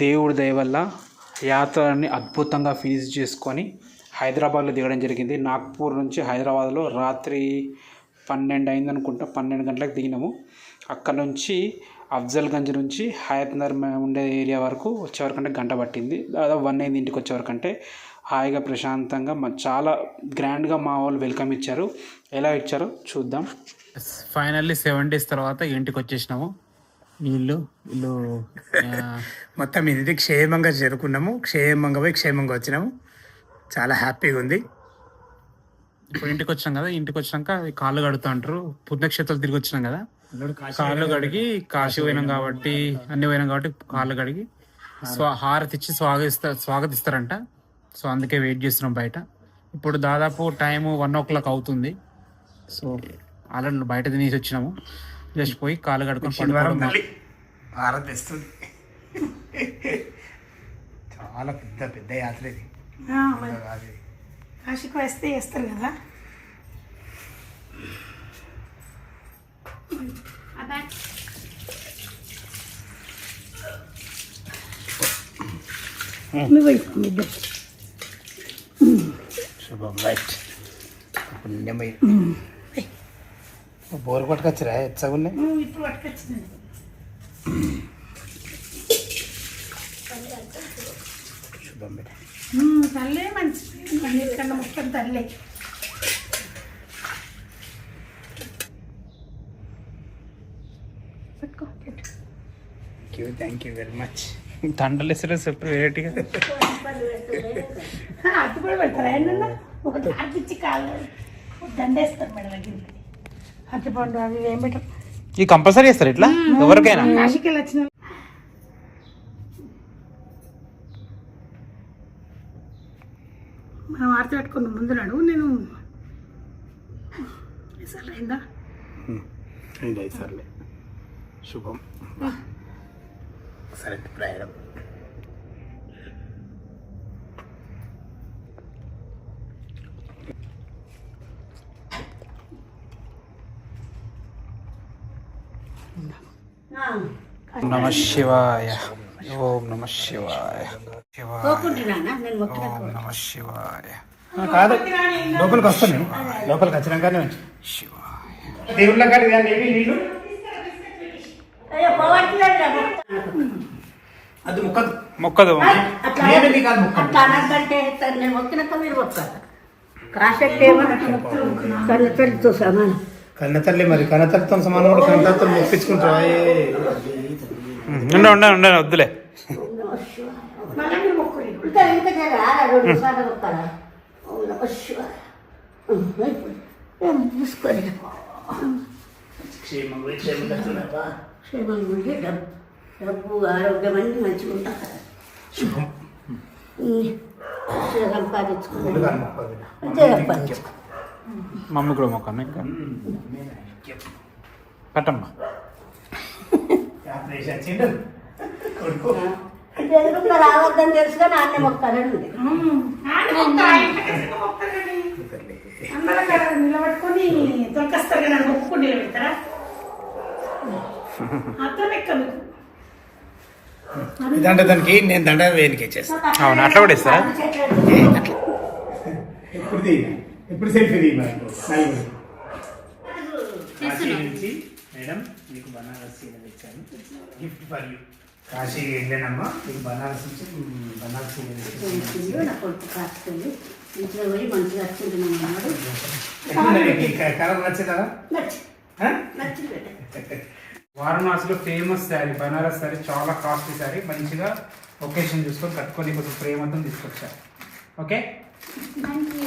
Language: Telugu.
దేవుడి దయ వల్ల యాత్రని అద్భుతంగా ఫినిష్ చేసుకొని హైదరాబాద్లో దిగడం జరిగింది. నాగ్పూర్ నుంచి హైదరాబాద్లో రాత్రి పన్నెండు అయింది అనుకుంటా. పన్నెండు గంటలకు దిగినాము. అక్కడ నుంచి అఫ్జల్గంజ్ నుంచి హయత్నర్ ఉండే ఏరియా వరకు వచ్చేవరకంటే అంటే గంట పట్టింది. దాదాపు వన్ అయింది ఇంటికి వచ్చేవరకంటే. అంటే హాయిగా ప్రశాంతంగా మా చాలా గ్రాండ్గా మా వాళ్ళు వెల్కమ్ ఇచ్చారు. ఎలా ఇచ్చారో చూద్దాం. ఫైనల్లీ సెవెన్ డేస్ తర్వాత ఇంటికి వచ్చేసినాము. వీళ్ళు వీళ్ళు మొత్తం ఇది క్షేమంగా చేరుకున్నాము. క్షేమంగా పోయి క్షేమంగా వచ్చినాము. చాలా హ్యాపీగా ఉంది. ఇప్పుడు ఇంటికి వచ్చాం కదా ఇంటికి వచ్చినాక కాళ్ళు కడుతూ అంటారు. పుణ్యక్షేత్రాలు తిరిగి వచ్చినాం కదా. కాళ్ళు కడిగి కాశీ పోయినాం కాబట్టి అన్ని పోయినాం కాబట్టి కాళ్ళు కడిగి స్వా హారతి ఇచ్చి స్వాగతిస్తా స్వాగతిస్తారంట. సో అందుకే వెయిట్ చేస్తున్నాం బయట. ఇప్పుడు దాదాపు టైం వన్ ఓ క్లాక్ అవుతుంది. సో ఆల్రెడీ బయట తినేసి వచ్చినాము. జస్ట్ పోయి కాళ్ళు కడుకొని శనివారం పడుకోవడం మళ్ళీ ఆరాధిస్తుంది చాలా పెద్ద పెద్ద యాత్ర ఇది. అది. కాశీకి వస్తే చేస్తారు కదా? శుభం రైట్. పుణ్యమై బోరు పట్టుకొచ్చరా ఎచ్చగున్నాయి? ఇప్పుడు పట్టుకొచ్చింది. శుభం బిడ్డ. తల్లే మంచి అన్నిటికన్నా ముఖ్యం తల్లే. Thank you thank you very much దండలు ఇస్తారు సెపరేట్గా అటు కూడా పెడతారా? ఏంటన్నా ఒక దండేస్తారు మేడం గిన్నె అట్లా పండు అవి ఏం పెట్టరు. ఈ కంపల్సరీ ఇస్తారు ఇట్లా? ఎవరికైనా? వచ్చిన మనం ఆరతి పెట్టుకున్న ముందు నడు నేను అయిందా? సర్లే. శుభం. సరే ప్రయాణం. నమ శివాయ. ఓం నమ శివాయ. ఓం నమ శివాయ. కాదు. లోపలికి వస్తాను నేను. లోపలికి వచ్చినాకనే వచ్చి. శివాయ. దేవుళ్ళ కాడికి కానీ నీళ్ళు. అది ముక్కదు. మొక్కదు. ఏమిటి కాదు ముక్కదు. నేను మొక్కినాక మీరు మొక్కాలి కాసేపు కళ్ళు పెడుతూ సమానం కన్న తల్లి మరి కన్న తల్లితో సమానం కూడా కన్న తల్లితో మొప్పించుకుంటావా ఉండ ఉండ ఉండ వద్దులే. డబ్బు ఆరోగ్యం అన్ని మంచిగా మొక్కదు మంచిగా సంపాదించుకో మమ్మీ కూడా మొక్కను ఇంకా. రావద్దని తెలుసు కానీ అన్నీ మొక్కాలని నిలబట్టుకొని కదా మొక్కుకొని నిలబెడతారా అర్థం ఇదంటే దానికి నేను దండ వేనికి ఇచ్చేస్తాను అవును? అట్లా కూడా ఇస్తారా? ఎప్పుడు సెల్ఫీ నుంచి మేడం మీకు బనారస్ చీర తెచ్చాను. గిఫ్ట్ ఫర్ యూ కాశీ వెళ్ళానమ్మా మీకు బనారస్ నుంచి బనారస్ నా కొడుకు ఇంట్లో పోయి మంచిగా కలర్? నచ్చింది వారణాసిలో ఫేమస్ శారీ బనారస్ శారీ చాలా కాస్ట్లీ శారీ. మంచిగా ఒకేషన్ చూసుకొని కట్టుకొని కొంచెం ప్రేమతో తీసుకొచ్చారు ఓకే థ్యాంక్ యూ